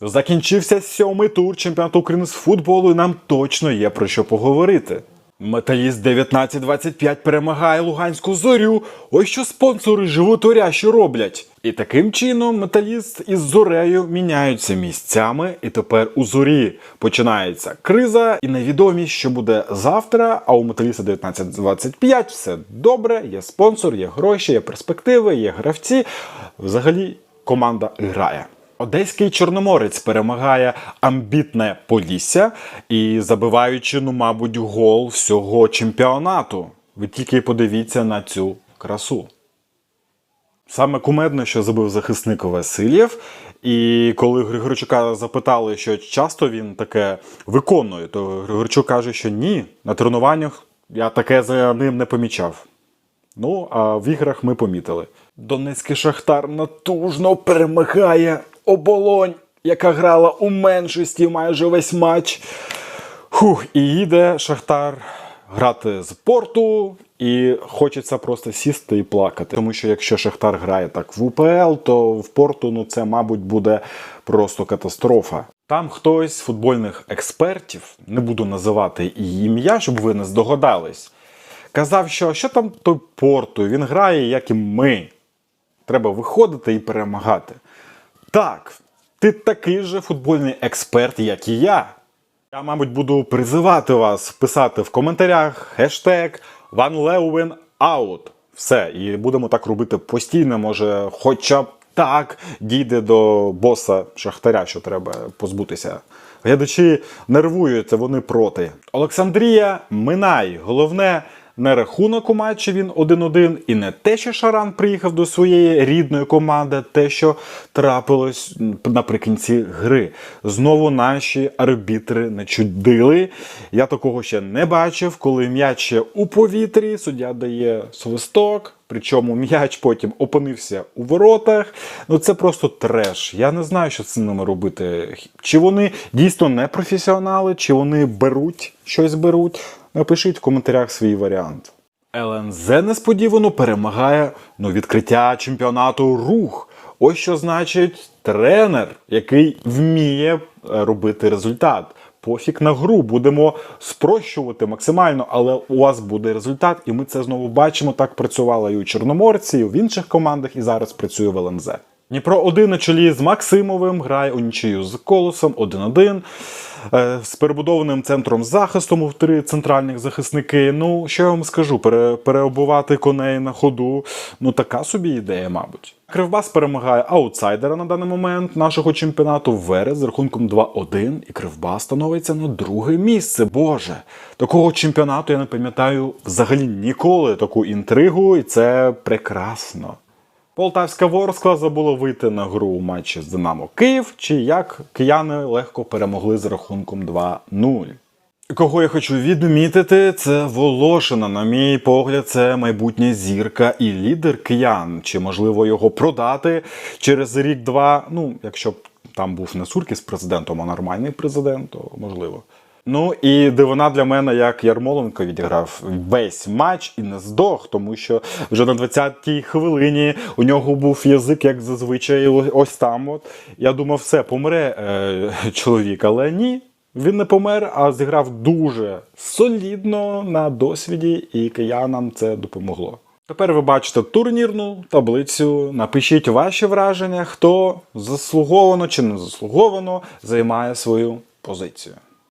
Закінчився сьомий тур чемпіонату України з футболу, і нам точно є про що поговорити. Металіст 19-25 перемагає Луганську зорю. Ось що спонсори животоря що роблять. І таким чином металіст із зорею міняються місцями, і тепер у зорі починається криза, і невідомість, що буде завтра. А у металіста 19-25 все добре, є спонсор, є гроші, є перспективи, є гравці. Взагалі команда грає. Одеський чорноморець перемагає амбітне Полісся і забиваючи, ну, мабуть, гол всього чемпіонату. Ви тільки подивіться на цю красу. Саме кумедно, що забив захисник Васильєв. І коли Григорчука запитали, що часто він таке виконує, то Григорчук каже, що ні, на тренуваннях я таке за ним не помічав. Ну, а в іграх ми помітили. Донецький Шахтар натужно перемагає оболонь, яка грала у меншості майже весь матч. Хух, і їде Шахтар грати з порту, і хочеться просто сісти і плакати. Тому що якщо Шахтар грає так в УПЛ, то в порту ну це, мабуть, буде просто катастрофа. Там хтось з футбольних експертів, не буду називати і ім'я, щоб ви не здогадались, казав, що що там той порту, він грає, як і ми. Треба виходити і перемагати. Так, ти такий же футбольний експерт, як і я. Я, мабуть, буду призивати вас писати в коментарях хештег OneLeuven Все, і будемо так робити постійно, може, хоча б так дійде до боса Шахтаря, що треба позбутися. Глядачі нервуються, вони проти. Олександрія Минай. Головне не рахунок у матчі він 1-1, і не те, що Шаран приїхав до своєї рідної команди, те, що трапилось наприкінці гри. Знову наші арбітри не чудили. Я такого ще не бачив, коли м'яч ще у повітрі, суддя дає свисток. Причому м'яч потім опинився у воротах. Ну це просто треш. Я не знаю, що з ними робити. Чи вони дійсно не професіонали, чи вони беруть щось беруть. Напишіть в коментарях свій варіант. ЛНЗ несподівано перемагає ну, відкриття чемпіонату рух. Ось що значить тренер, який вміє е, робити результат. Пофіг на гру, будемо спрощувати максимально, але у вас буде результат, і ми це знову бачимо. Так працювало і у Чорноморці, і в інших командах, і зараз працює в ЛНЗ. Дніпро 1 на чолі з Максимовим грає у нічию з Колосом 1-1. Е, З перебудованим центром захисту в три центральних захисники. Ну, що я вам скажу, пере, переобувати коней на ходу. Ну, така собі ідея, мабуть. Кривбас перемагає аутсайдера на даний момент нашого чемпіонату Верес з рахунком 2-1. І Кривбас становиться на друге місце. Боже, такого чемпіонату я не пам'ятаю взагалі ніколи таку інтригу, і це прекрасно. Полтавська Ворскла забула вийти на гру у матчі з Динамо Київ, чи як кияни легко перемогли з рахунком 2-0. Кого я хочу відмітити, це Волошина. На мій погляд, це майбутня зірка і лідер киян. Чи можливо його продати через рік-два? Ну, якщо б там був не Суркіс президентом, а нормальний президент, то можливо. Ну і дивина для мене, як Ярмоленко відіграв весь матч і не здох, тому що вже на 20-й хвилині у нього був язик, як зазвичай, ось там. От я думав, все помре е, чоловік, але ні. Він не помер, а зіграв дуже солідно на досвіді, і киянам це допомогло. Тепер ви бачите турнірну таблицю. Напишіть ваші враження, хто заслуговано чи не заслуговано займає свою позицію.